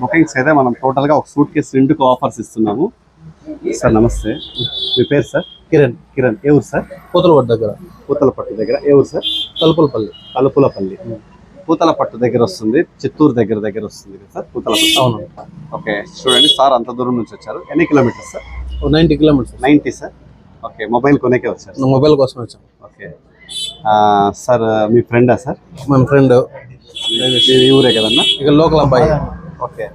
Bookings అయితే మనం టోటల్గా ఒక సూట్ కేసు రెండుకు ఆఫర్స్ ఇస్తున్నాము. సార్ నమస్తే. మీ పేరు సార్? కిరణ్. కిరణ్. ఏ ఊరు సార్? పూతలపట్టు దగ్గర. పూతలపట్టు దగ్గర. ఏ ఊరు సార్? తలుపులపల్లి. తలుపులపల్లి. పూతలపట్టు దగ్గర వస్తుంది. చిత్తూరు దగ్గర దగ్గర వస్తుంది కదా సార్? పూతలపట్టు. అవును. ఓకే. చూడండి సార్ అంత దూరం నుంచి వచ్చారు. ఎన్ని kilometres sir? Ninety kilometres ninety sir? Okay. Mobile కొనేకే వచ్చారు మొబైల్ కోసం వచ్చాం. ఓకే. సార్ మీ ఫ్రెండా సార్? మన ఫ్రెండ్. ఊరే కదన్నా? ఇక లోకల్ అబ్బాయి. ఓకే.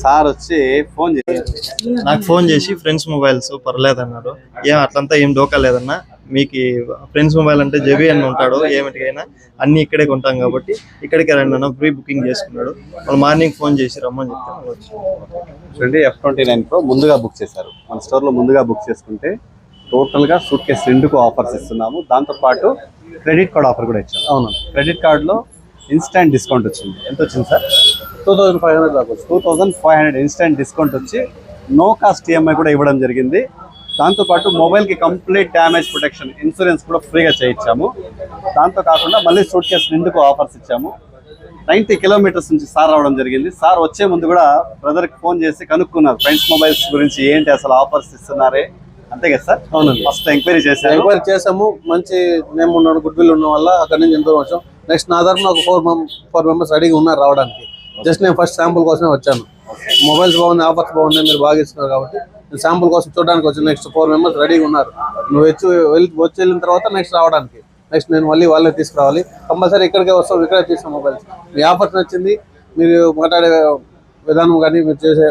సార్ వచ్చి ఫోన్ చేసి నాకు ఫోన్ చేసి ఫ్రెండ్స్ మొబైల్స్ పర్లేదు అన్నారు ఏం అట్లంతా ఏం డోకా లేదన్నా. మీకు ఫ్రెండ్స్ మొబైల్ అంటే జెబి అని ఉంటాడు ఏమిటికైనా అన్ని ఇక్కడే కొంటాం కాబట్టి ఇక్కడికే రండి అన్న ప్రీ బుకింగ్ చేసుకున్నాడు. వాళ్ళు మార్నింగ్ ఫోన్ చేసి రమ్మని చెప్తే మనం వచ్చాం. చూడండి ఎఫ్ ట్వంటీ నైన్ ప్రో ముందుగా బుక్ చేశారు. మన స్టోర్లో ముందుగా బుక్ చేసుకుంటే టోటల్గా సూట్ కేసు రెండుకు ఆఫర్స్ ఇస్తున్నాము. దాంతోపాటు క్రెడిట్ కార్డ్ ఆఫర్ కూడా ఇచ్చాము అవును. క్రెడిట్ కార్డులో ఇన్స్టాంట్ డిస్కౌంట్ వచ్చింది. ఎంత వచ్చింది sir? Two thousand five hundred దాకా two thousand five hundred instant discount వచ్చి నో కాస్ట్ ఈఎంఐ కూడా ఇవ్వడం జరిగింది. దాంతోపాటు మొబైల్కి కంప్లీట్ డ్యామేజ్ ప్రొటెక్షన్ ఇన్సూరెన్స్ కూడా ఫ్రీగా చేయించాము. దాంతో కాకుండా మళ్ళీ సూట్ కేసు నిండుకు ఆఫర్స్ ఇచ్చాము? నైంటీ కిలోమీటర్స్ నుంచి సార్ రావడం జరిగింది. సార్ వచ్చే ముందు కూడా బ్రదర్కి ఫోన్ చేసి కనుక్కున్నారు. ఫ్రెండ్స్ మొబైల్స్ గురించి ఏంటి అసలు ఆఫర్స్ ఇస్తున్నారే? అంతే కదా సార్? అవునండి. ఫస్ట్ ఎంక్వైరీ చేశారు. ఎంక్వైరీ చేసాము మంచి నేమ్ ఉన్నాడు గుడ్ విల్ ఉన్న వల్ల అక్కడ నుంచి ఎంతో వచ్చాం నెక్స్ట్ నా ఒక ఫోర్ ఫోర్ మెంబర్స్ రెడీగా ఉన్నారు రావడానికి. జస్ట్ నేను ఫస్ట్ శాంపుల్ కోసమే వచ్చాను. మొబైల్స్ బాగున్నాయి ఆఫర్స్ బాగున్నాయి మీరు బాగా ఇస్తున్నారు కాబట్టి. నేను శాంపుల్ కోసం చూడడానికి వచ్చాను. నెక్స్ట్ ఫోర్ మెంబర్స్ రెడీగా ఉన్నారు. నువ్వు వచ్చి వెళ్ళి వచ్చి వెళ్ళిన తర్వాత నెక్స్ట్ రావడానికి. నెక్స్ట్ నేను మళ్ళీ వాళ్ళే తీసుకురావాలి. కంపల్సరీ ఇక్కడికే వస్తాం ఇక్కడే తీస్తాం మొబైల్స్ మీ ఆఫర్స్ నచ్చింది మీరు మాట్లాడే విధానం కానీ మీరు చేసే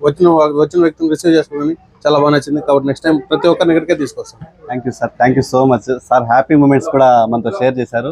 వచ్చిన వచ్చిన వ్యక్తిని రిసీవ్ చేసుకోవని చాలా బాగా నచ్చింది. కాబట్టి నెక్స్ట్ టైం ప్రతి ఒక్కరిని ఇక్కడికే తీసుకొస్తాం thank you sir thank you so much sir happy moments కూడా మనతో షేర్ చేశారు.